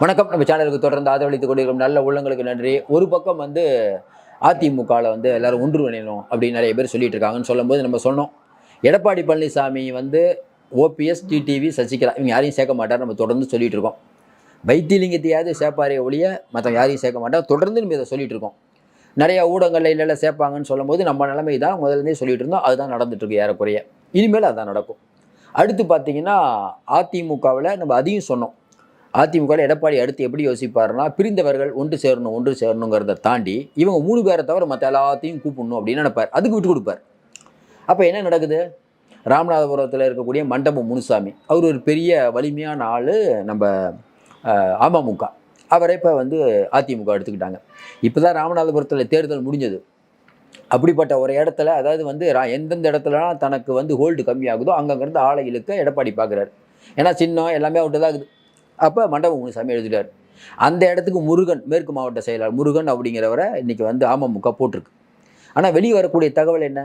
வணக்கம். நம்ம சேனலுக்கு தொடர்ந்து ஆதரவளித்துக் கொண்டிருக்கும் நல்ல உள்ளங்களுக்கு நன்றி. ஒரு பக்கம் வந்து அதிமுகவில் வந்து எல்லாரும் ஒன்றுவணையணும் அப்படின்னு நிறைய பேர் சொல்லிட்டு இருக்காங்கன்னு சொல்லும்போது நம்ம சொன்னோம். எடப்பாடி பழனிசாமி வந்து ஓபிஎஸ் டிடிவி சசிகலா இவங்க யாரையும் சேர்க்க மாட்டார் நம்ம தொடர்ந்து சொல்லிட்டு இருக்கோம். வைத்தியலிங்கத்தையாவது சேர்ப்பாரே ஒழிய மற்ற யாரையும் சேர்க்க மாட்டார் தொடர்ந்து நம்ம இதை சொல்லிட்டு இருக்கோம். நிறைய ஊடகங்களில் இல்லை சேர்ப்பாங்கன்னு சொல்லும்போது நம்ம நிலைமை தான் முதல்லேருந்தே சொல்லிட்டு இருந்தோம். அதுதான் நடந்துட்டு இருக்கு ஏறக்குறைய. இனிமேல் அதுதான் நடக்கும். அடுத்து பார்த்தீங்கன்னா அதிமுகவில் நம்ம அதையும் சொன்னோம். அதிமுகவில் எடப்பாடி அடுத்து எப்படி யோசிப்பாருன்னா பிரிந்தவர்கள் ஒன்று சேரணும் ஒன்று சேரணுங்கிறத தாண்டி இவங்க மூணு பேரை தவிர மற்ற எல்லாத்தையும் கூப்பிடணும் அப்படின்னு நினைப்பார். அதுக்கு விட்டு கொடுப்பார். அப்போ என்ன நடக்குது? ராமநாதபுரத்தில் இருக்கக்கூடிய மண்டபம் முனுசாமி அவர் ஒரு பெரிய வலிமையான ஆள் நம்ம அமமுக. அவரை இப்போ வந்து அதிமுக எடுத்துக்கிட்டாங்க. இப்போ தான் ராமநாதபுரத்தில் தேர்தல் முடிஞ்சது. அப்படிப்பட்ட ஒரு இடத்துல அதாவது வந்து ரா- எந்தெந்த இடத்துலலாம் தனக்கு வந்து ஹோல்டு கம்மியாகுதோ அங்கங்கேருந்து ஆளை இழுக்க எடப்பாடி பார்க்குறாரு ஏன்னா சின்னம் எல்லாமே அவர்கிட்ட தான் இருக்குது. அப்போ மண்டபம் முனுசாமி எழுதிட்டார். அந்த இடத்துக்கு முருகன் மேற்கு மாவட்ட செயலாளர் முருகன் அப்படிங்கிறவரை இன்னைக்கு வந்து அமமுக போட்டிருக்கு. ஆனால் வெளியே வரக்கூடிய தகவல் என்ன?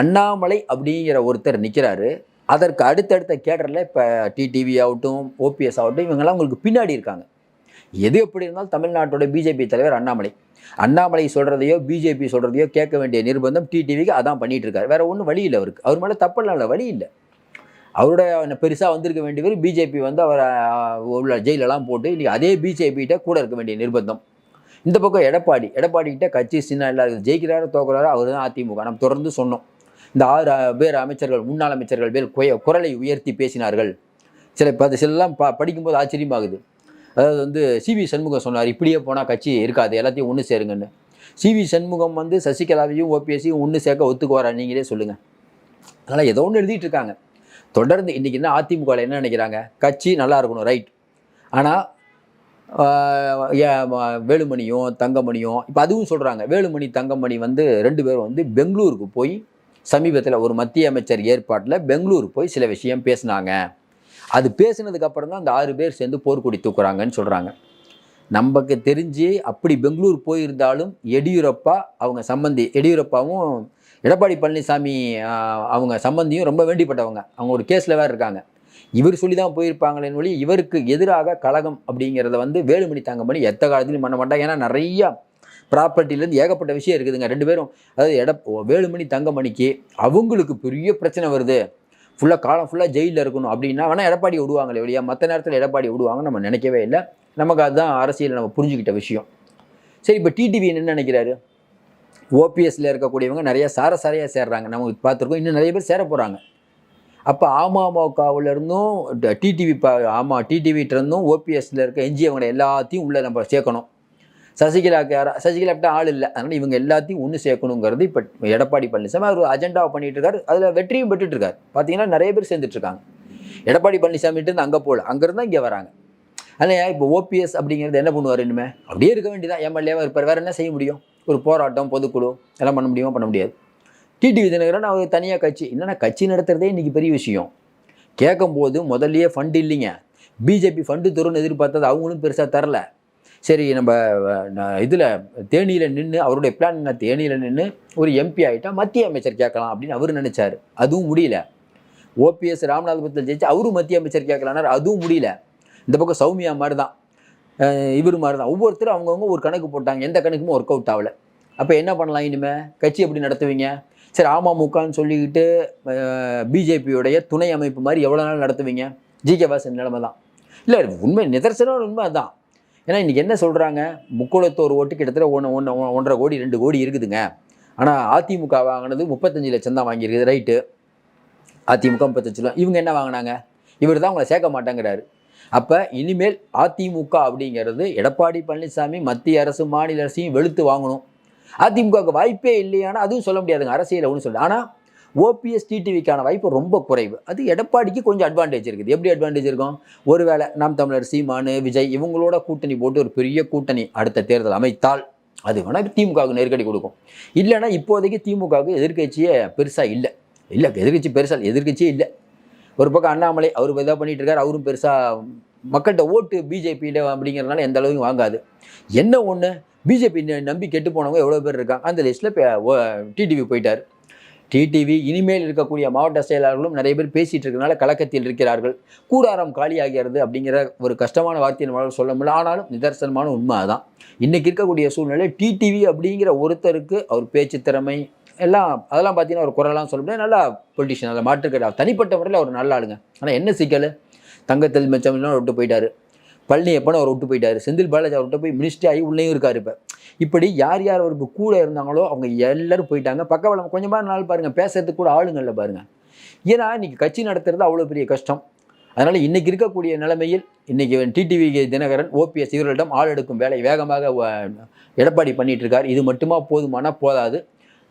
அண்ணாமலை அப்படிங்கிற ஒருத்தர் நிற்கிறாரு அதற்கு அடுத்தடுத்த கேடரில் இப்போ டிடிவி ஆகட்டும் ஓபிஎஸ் ஆகட்டும் இவங்கெல்லாம் உங்களுக்கு பின்னாடி இருக்காங்க. எது எப்படி இருந்தாலும் தமிழ்நாட்டோட பிஜேபி தலைவர் அண்ணாமலை. அண்ணாமலை சொல்கிறதையோ பிஜேபி சொல்கிறதையோ கேட்க வேண்டிய நிர்பந்தம் டிடிவிக்கு அதான் பண்ணிகிட்டு இருக்காரு. வேறு ஒன்றும் வழி இல்லை அவருக்கு. அவர் மேலே தப்பெல்லாம் இல்லை வழி இல்லை. அவரோட பெருசாக வந்திருக்க வேண்டியவர் பிஜேபி வந்து அவரை உள்ள ஜெயிலெல்லாம் போட்டு இன்றைக்கி அதே பிஜேபிகிட்ட கூட இருக்க வேண்டிய நிர்பந்தம். இந்த பக்கம் எடப்பாடி எடப்பாடிக்கிட்ட கட்சி சின்ன எல்லாம் இருக்குது. ஜெயிக்கிறாரோ தோக்குறாரோ அவர் தான் அதிமுக. நம்ம தொடர்ந்து சொன்னோம். இந்த ஆறு பேர் அமைச்சர்கள் முன்னாள் அமைச்சர்கள் பேர் குய குரலை உயர்த்தி பேசினார்கள். சில இப்போ சிலலாம் ப படிக்கும்போது ஆச்சரியமாகுது. அதாவது வந்து சிவி சண்முகம் சொன்னார் இப்படியே போனால் கட்சி இருக்காது. எல்லாத்தையும் ஒன்று சேருங்கன்னு. சிவி சண்முகம் வந்து சசிகலாவையும் ஓபிஎஸ்சியும் ஒன்று சேர்க்க ஒத்துக்குவாரா நீங்களே சொல்லுங்கள் அதனால் ஏதோ ஒன்று எழுதிட்டு இருக்காங்க. தொடர்ந்து இன்றைக்கி என்ன அதிமுகவில் என்ன நினைக்கிறாங்க? கட்சி நல்லா இருக்கணும் ரைட் ஆனால் வேலுமணியும் தங்கமணியும் இப்போ அதுவும் சொல்கிறாங்க வேலுமணி தங்கமணி வந்து ரெண்டு பேரும் வந்து பெங்களூருக்கு போய் சமீபத்தில் ஒரு மத்திய அமைச்சர் ஏற்பாட்டில் பெங்களூர் போய் சில விஷயம் பேசினாங்க. அது பேசினதுக்கப்புறம் தான் அந்த ஆறு பேர் சேர்ந்து போர்க்கொடி தூக்குறாங்கன்னு சொல்கிறாங்க நமக்கு தெரிஞ்சு அப்படி பெங்களூர் போயிருந்தாலும் எடியூரப்பா அவங்க சம்பந்தி எடியூரப்பாவும் எடப்பாடி பழனிசாமி அவங்க சம்பந்தியும் ரொம்ப வேண்டிப்பட்டவங்க. அவங்க ஒரு கேஸில் வேறு இருக்காங்க. இவர் சொல்லி தான் போயிருப்பாங்களேன்னு ஒழி இவருக்கு எதிராக கழகம் அப்படிங்கிறத வந்து வேலுமணி தங்கமணி எத்த காலத்துலையும் பண்ண மாட்டாங்க ஏன்னா நிறையா ப்ராப்பர்ட்டிலேருந்து ஏகப்பட்ட விஷயம் இருக்குதுங்க. ரெண்டு பேரும். அதாவது எட வேலுமணி தங்கமணிக்கு அவங்களுக்கு பெரிய பிரச்சனை வருது. ஃபுல்லாக காலம் ஃபுல்லாக ஜெயிலில் இருக்கணும் அப்படின்னா வேணால் எடப்பாடி விடுவாங்களே வெளியா மற்ற நேரத்தில் எடப்பாடி விடுவாங்கன்னு நம்ம நினைக்கவே இல்லை. நமக்கு அதுதான் அரசியல் நம்ம புரிஞ்சுக்கிட்ட விஷயம். சரி இப்போ டிடிவி என்ன நினைக்கிறாரு? ஓபிஎஸ்ல இருக்கக்கூடியவங்க நிறைய சார சாரையாக சேர்றாங்க. நம்ம பார்த்துருக்கோம். இன்னும் நிறைய பேர் சேர போகிறாங்க அப்போ அமமுகவுல இருந்தும் டிடிவி பா ஆமாம் டிடிவிட்ட இருந்தும் ஓபிஎஸ்ல இருக்க எஞ்சியவங்களை எல்லாத்தையும் உள்ளே நம்ம சேர்க்கணும். சசிகலாக்கு யாரா சசிகலாக்கிட்ட ஆள் இல்லை. அதனால் இவங்க எல்லாத்தையும் ஒன்று சேர்க்கணுங்கிறது இப்போ எடப்பாடி பழனிசாமி அவர் அஜெண்டாவை பண்ணிட்டு இருக்காரு. அதில் வெற்றியும் பெற்றுட்டு இருக்காரு. பார்த்தீங்கன்னா நிறைய பேர் சேர்ந்துட்டு இருக்காங்க. எடப்பாடி பழனிசாமிட்டு இருந்து அங்கே போகல அங்கேருந்து இங்கே வராங்க. ஆனால் இப்போ ஓபிஎஸ் அப்படிங்கிறது என்ன பண்ணுவார் இனிமே? அப்படியே இருக்க வேண்டியதான் எம்எல்ஏவாக இருப்பார். வேறு என்ன செய்ய முடியும்? ஒரு போராட்டம் பொதுக்குழு எல்லாம் பண்ண முடியுமா? பண்ண முடியாது. டிடிவி தினகரன் அவர் தனியாக கட்சி. என்னன்னா கட்சி நடத்துகிறதே இன்றைக்கி பெரிய விஷயம். கேட்கும்போது முதல்லையே ஃபண்டு இல்லைங்க. பிஜேபி ஃபண்டு தரும்னு எதிர்பார்த்தது அவங்களும் பெருசாக தரல. சரி நம்ம இதில் தேனியில் நின்று அவருடைய பிளான் என்ன? தேனியில் நின்று ஒரு எம்பி ஆகிட்டா மத்திய அமைச்சர் கேட்கலாம் அப்படின்னு அவர் நினச்சார். அதுவும் முடியல. ஓபிஎஸ் ராமநாதபுரத்தில் ஜெயிச்சு அவரும் மத்திய அமைச்சர் கேட்கலான்னார். அதுவும் முடியல. இந்த பக்கம் சௌமியா மாதிரி தான் இவர் மாதிரி தான் ஒவ்வொருத்தரும் அவங்கவுங்க ஒரு கணக்கு போட்டாங்க. எந்த கணக்குமே ஒர்க் அவுட் ஆகல. அப்போ என்ன பண்ணலாம் இனிமே? கட்சி எப்படி நடத்துவீங்க? சரி அமமுகன்னு சொல்லிக்கிட்டு பிஜேபியோடைய துணை அமைப்பு மாதிரி எவ்வளோ நாள் நடத்துவீங்க? ஜிகே வாசன் நிலைமை தான் இல்லை உண்மை நிதர்சனம் உண்மை அதுதான் ஏன்னா இன்றைக்கி என்ன சொல்கிறாங்க முக்கூலத்தோர் ஓட்டு கிட்டத்தட்ட ஒன்று ஒன்று ஒன்றரை கோடி ரெண்டு கோடி இருக்குதுங்க. ஆனால் அதிமுக வாங்கினது முப்பத்தஞ்சு லட்சம் தான் வாங்கியிருக்குது ரைட்டு. அதிமுக முப்பத்தஞ்சு லட்சம். இவங்க என்ன வாங்கினாங்க? இவர் தான் அவங்கள சேர்க்க மாட்டேங்கிறாரு. அப்போ இனிமேல் அதிமுக அப்படிங்கிறது எடப்பாடி பழனிசாமி மத்திய அரசு மாநில அரசையும் வெளுத்து வாங்கணும். அதிமுகவுக்கு வாய்ப்பே இல்லையானா அதுவும் சொல்ல முடியாதுங்க அரசியல் ஒன்று சொல்ல ஆனால் ஓபிஎஸ் டிடிவிக்கான வாய்ப்பு ரொம்ப குறைவு. அது எடப்பாடிக்கு கொஞ்சம் அட்வான்டேஜ் இருக்குது. எப்படி அட்வான்டேஜ் இருக்கும்? ஒருவேளை நாம் தமிழர் சீமானு விஜய் இவங்களோட கூட்டணி போட்டு ஒரு பெரிய கூட்டணி அடுத்த தேர்தல் அமைத்தால் அது வேணால் திமுகவுக்கு நெருக்கடி கொடுக்கும். இல்லைன்னா இப்போதைக்கு திமுகவுக்கு எதிர்க்கட்சியே பெருசாக இல்லை. இல்லை எதிர்க்கட்சி பெருசாக எதிர்கட்சியே இல்லை. ஒரு பக்கம் அண்ணாமலை அவர் இதாக பண்ணிகிட்டு இருக்காரு அவரும் பெருசாக மக்கள்கிட்ட ஓட்டு பிஜேபியில் அப்படிங்கிறதுனால எந்த அளவுக்கு வாங்காது. என்ன ஒன்று பிஜேபி நம்பி கெட்டு போனவங்க எவ்வளோ பேர் இருக்காங்க? அந்த லிஸ்ட்டில் டிடிவி போயிட்டார். டிடிவி இனிமேல் இருக்கக்கூடிய மாவட்ட செயலாளர்களும் நிறைய பேர் பேசிகிட்டு இருக்கிறனால கலக்கத்தில் இருக்கிறார்கள். கூடாரம் காலியாகிறது அப்படிங்கிற ஒரு கஷ்டமான வார்த்தையின் சொல்ல முடியல. ஆனாலும் நிதர்சனமான உண்மை அதான். இன்றைக்கி இருக்கக்கூடிய சூழ்நிலை டிடிவி அப்படிங்கிற ஒருத்தருக்கு அவர் பேச்சு திறமை எல்லாம் அதெல்லாம் பார்த்தீங்கன்னா ஒரு குரலாம் சொல்ல முடியாது. நல்லா பொலிட்டிஷியன் அதில் மாற்றுக்கிறார் தனிப்பட்ட முறையில் அவர் நல்ல ஆளுங்க. ஆனால் என்ன சிக்கல்? தங்கத்தில் மெச்சம்லாம் விட்டு போயிட்டார். பழனி எப்போனா அவர் விட்டு போயிட்டார். செந்தில் பாலாஜி அவர் விட்டு போய் மினிஸ்ட்ரி ஆகி உள்ளேயும் இருக்கார் இப்போ. இப்படி யார் யார் அவருக்கு கூட இருந்தாங்களோ அவங்க எல்லாரும் போயிட்டாங்க. பக்கவளம் கொஞ்சமாக நாள் பாருங்கள் பேசுறதுக்கு கூட ஆளுங்க பாருங்கள் ஏன்னா இன்னைக்கு கட்சி நடத்துறது அவ்வளோ பெரிய கஷ்டம். அதனால் இன்னைக்கு இருக்கக்கூடிய நிலைமையில் இன்றைக்கி டிடிவி தினகரன் ஓபிஎஸ் இவர்களிடம் ஆள் எடுக்கும் வேலை வேகமாக எடப்பாடி பண்ணிட்டு இருக்கார். இது மட்டுமா போதுமானால் போதாது.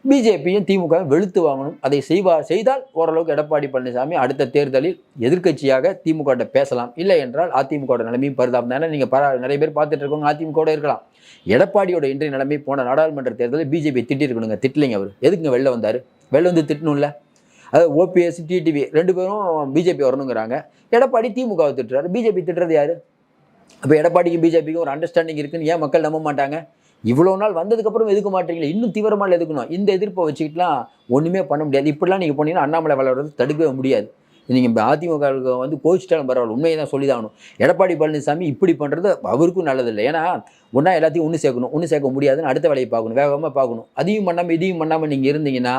பிஜேபியும் திமுக வெளுத்து வாங்கணும். அதை செய்வார் செய்தால் ஓரளவுக்கு எடப்பாடி பழனிசாமி அடுத்த தேர்தலில் எதிர்க்கட்சியாக திமுக பேசலாம். இல்லை என்றால் அதிமுக நிலைமையும் பரிதாபம். தானே நீங்கள் பரா நிறைய பேர் பார்த்துட்டு இருக்கவங்க அதிமுக இருக்கலாம். எடப்பாடியோட இன்றைய நிலைமை போன நாடாளுமன்ற தேர்தலில் பிஜேபி திட்டிருக்கணுங்க. திட்டலைங்க அவர். எதுக்குங்க வெளில வந்தார்? வெளில வந்து திட்டணும்ல. அதாவது ஓபிஎஸ் டிடிவி ரெண்டு பேரும் பிஜேபி வரணுங்கிறாங்க. எடப்பாடி திமுகவை திட்டுறாரு. பிஜேபி திட்டுறது யார்? அப்போ எடப்பாடிக்கும் பிஜேபிக்கும் ஒரு அண்டர்ஸ்டாண்டிங் இருக்குன்னு ஏன் மக்கள் நம்ப மாட்டாங்க? இவ்வளோ நாள் வந்ததுக்கப்புறம் எதுக்க மாட்டீங்களா? இன்னும் தீவிரமாக எதுக்கணும் இந்த எதிர்ப்பை வச்சுக்கிட்டுலாம் ஒன்றுமே பண்ண முடியாது. இப்படிலாம் நீங்கள் போனீங்கன்னா அண்ணாமலை வளர்றது தடுக்கவே முடியாது. நீங்கள் அதிமுக வந்து கோச்சிட்டாலும் பரவாயில்ல உண்மையை தான் சொல்லி தான் ஆகணும். எடப்பாடி பழனிசாமி இப்படி பண்ணுறது அவருக்கும் நல்லதில்லை. ஏன்னா ஒன்றா எல்லாத்தையும் ஒன்று சேர்க்கணும் ஒன்று சேர்க்க முடியாதுன்னு அடுத்த வேலையை பார்க்கணும் வேகமாக பார்க்கணும். அதையும் பண்ணாமல் இதையும் பண்ணாமல் நீங்கள் இருந்தீங்கன்னா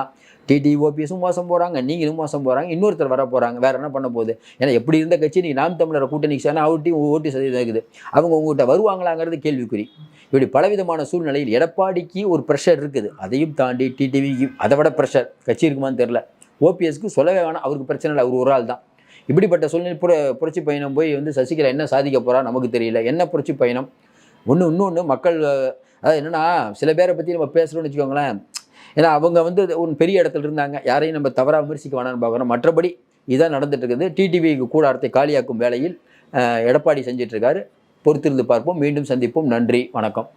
டிடி ஓபிஎஸும் மோசம் போகிறாங்க நீங்களும் மோசம் போகிறாங்க இன்னொருத்தர் வர போகிறாங்க வேறு என்ன பண்ண போகுது? ஏன்னா எப்படி இருந்த கட்சி நீங்கள் நாம் தமிழரை கூட்டணிக்கு சேனா அவர்கிட்டையும் ஓட்டு சதவீதம் இருக்குது. அவங்க உங்கள்கிட்ட வருவாங்களாங்கிறது கேள்விக்குறி. இப்படி பலவிதமான சூழ்நிலையில் எடப்பாடிக்கு ஒரு ப்ரெஷர் இருக்குது. அதையும் தாண்டி டிடிவிக்கு அதை விட ப்ரெஷர் கட்சி இருக்குமான்னு தெரில ஓபிஎஸ்க்கு சொல்லவே வேணாம். அவருக்கு பிரச்சனை இல்லை. அவர் ஒரு ஆள் தான். இப்படிப்பட்ட சூழ்நிலை புர புரட்சி பயணம் போய் வந்து சசிகலா என்ன சாதிக்க போகிறா நமக்கு தெரியல. என்ன புரட்சி பயணம்? ஒன்று இன்னொன்று மக்கள் அதாவது என்னென்னா சில பேரை பற்றி நம்ம பேசுகிறோம்னு வச்சுக்கோங்களேன். ஏன்னா அவங்க வந்து ஒரு பெரிய இடத்துல இருந்தாங்க. யாரையும் நம்ம தவறாக விமர்சிக்க வேணாம்னு பார்க்குறோம். மற்றபடி இதான் நடந்துட்டு இருக்குது டிடிவிக்கு கூடாரத்தை காலியாக்கும் வேலையில் எடப்பாடி செஞ்சிட்ருக்காரு. பொறுத்திருந்து பார்ப்போம். மீண்டும் சந்திப்போம். நன்றி. வணக்கம்.